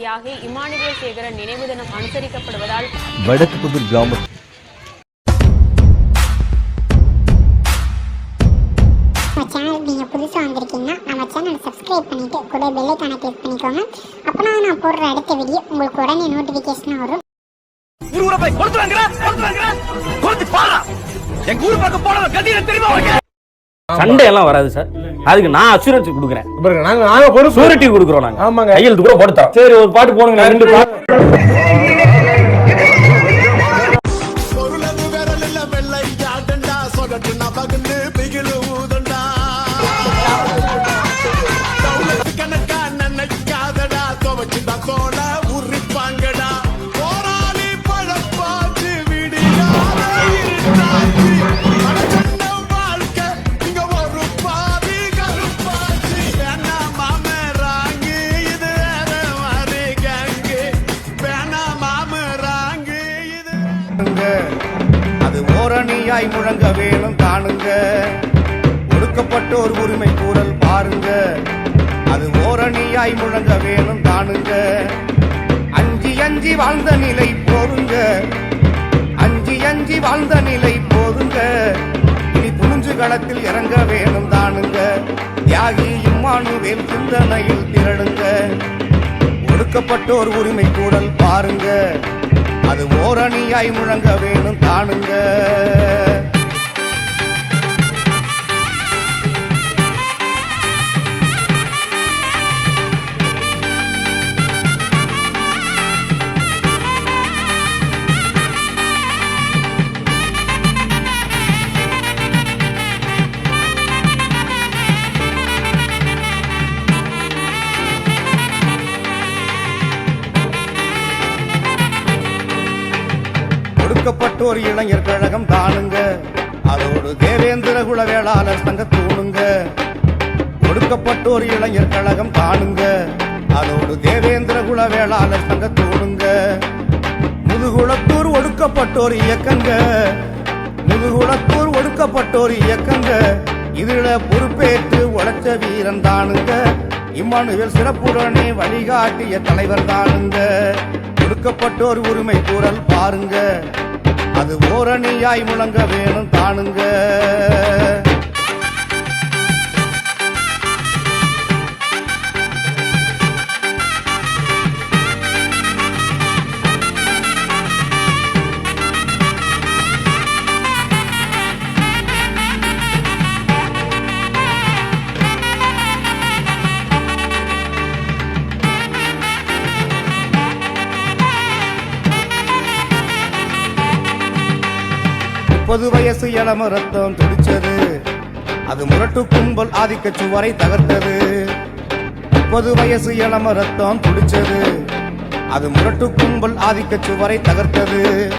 தியாகி இமானுவேல் சேகரன் நினைவு தினம் அனுசரிக்கப்படுவதால் வடக்கு புதூர் கிராம நம்ம சேனலுக்கு நீங்கள் புதுசாக வந்திருக்கீங்கன்னா நம்ம சேனலை சப்ஸ்கிரைப் பண்ணிட்டு கூட பெல்லைக்கான கிளிக் பண்ணிக்கோங்க. அப்போனா நான் போடுற அடுத்த வீடியோ உங்களுக்கு உடனே நோட்டிஃபிகேஷன் வரும். ஊர் ஊரை போய் கொடுத்து வாங்குற கொடுத்து வாங்குற கொடுத்து பாரா எங்க ஊர் பக்கம் போனவன் கட்டிட தெரியுமா உனக்கு? சண்டை எல்லாம் வராது சார். அதுக்கு நான் அசூரன்ஸ் கொடுக்குறேன். பாருங்க நாங்க நாங்க பொறுப்பு சூரிட்டி கொடுக்குறோம் நாங்க. ஆமாங்க. கையெழுத்து கூட போட்டுத்தரோம். சரி ஒரு பாட்டு போடுங்க ரெண்டு பாட்டு. கணக்கா நினைக்காதடா துவச்சுதான் தோட காட்டுங்க. அது ஓரணியாய் முழங்க வேணும் காணுங்க. ஒடுக்கப்பட்டோர் உரிமை கூறல் பாருங்க. அது ஓரணியாய் முழங்க வேணும் காணுங்க. அஞ்சி அஞ்சி வாழ்ந்த நிலை போதுங்க. அஞ்சி அஞ்சி வாழ்ந்த நிலை போதுங்க. இனி துணிஞ்சு களத்தில் இறங்க வேணும் தானுங்க. தியாகி இம்மானுவேல் சிந்தனையில் திரளுங்க. ஒடுக்கப்பட்டோர் உரிமை கூடல் பாருங்க. அது ஓரணியாய் முழங்க வேணும் காணுங்க ஒடுக்கப்பட்டோர் இளைஞர் கழகம் தானுங்க அதோடு தேவேந்திர குல வேளாளர் சங்க தூணுங்க ஒடுக்கப்பட்டோர் இளைஞர் கழகம் தானுங்க அதோடு தேவேந்திர குல வேளாளர் சங்க தூணுங்க முதுகுளத்தூர் ஒடுக்கப்பட்டோர் இயக்கங்க. முதுகுளத்தூர் ஒடுக்கப்பட்டோர் இயக்கங்க. இதுல பொறுப்பேற்று உழைச்ச வீரன் தானுங்க. இம்மானுவேல் சிறப்புடனே வழிகாட்டிய தலைவர் தானுங்க. ஒடுக்கப்பட்டோர் உரிமை கூறல் பாருங்க. அது ஓரணியாய் முழங்க வேணும் தானுங்க. முப்பது வயசு இளம ரத்தம் துடிச்சது அது முரட்டு கும்பல் ஆதிக்க சுவரை தகர்த்தது. முப்பது வயசு இளம ரத்தம் துடிச்சது அது முரட்டு கும்பல் ஆதிக்க சுவரை தகர்த்தது.